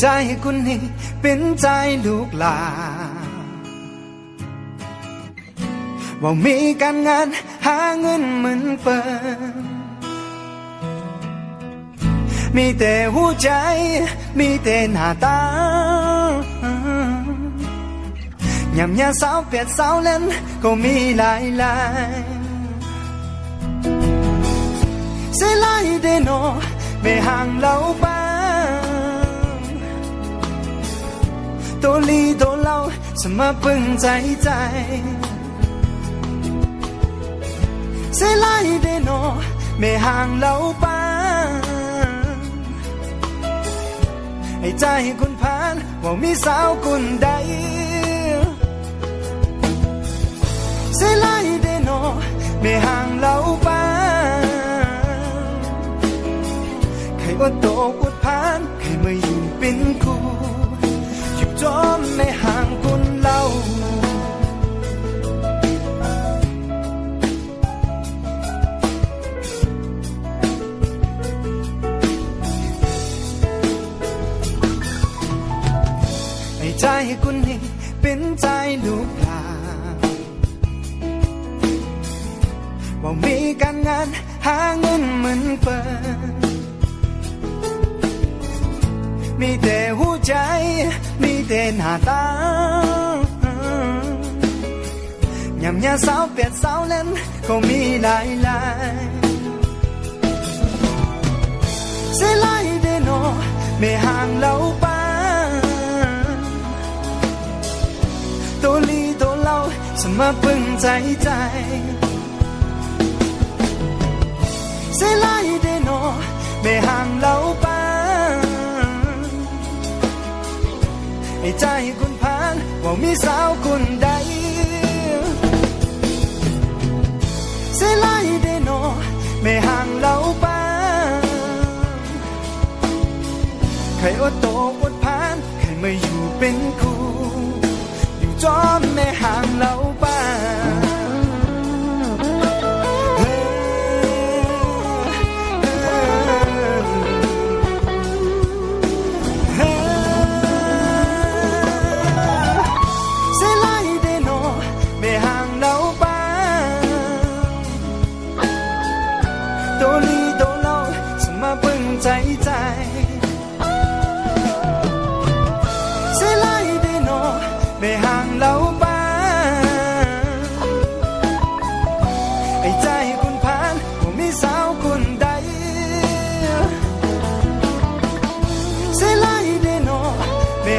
ใจคุณนี่เป็นใจลูกหลานว่ามีการงานหาเงินเหมือนเปิดมีแต่หัวใจ มีแต่หน้าตายำยาสาวเปียดสาวเล่นก็มีหลายหลายเสียหลายเดโนไม่ห่างเราไป ลีตัวเราสมาปึงใจใจเสียหลายเดโนไม่ห่างเราไปให้ใจคุณผ่านว่ามีสาวคนใดเสียหลายเดโนไม่ห่างเราไปใครว่าโตกดผ่าน ใครมาอยู่เป็นคู่ มไม่ห่างคุณเราให้ใจคุณนี่เป็นใจลูกหลานว่ามีการงานหาเงินเหมือนเปิดมีแต่หัว ใจมีแต่หน้าตายำยาสาวเปียดสาวเล่นก็มีหลายหลายเสียหลายเดโนไม่ห่างเราไปตัวลีตัวเราสมาปึงใจใจเสียหลายเดโนไม่ห่างเราไป ให้ใจคุณผ่านว่ามีสาวคนใดเสียหลายเดโนไม่ห่างเราปานใครอดโตอดผ่านใครไม่อยู่เป็นคู่อยู่จอมไม่ห่าง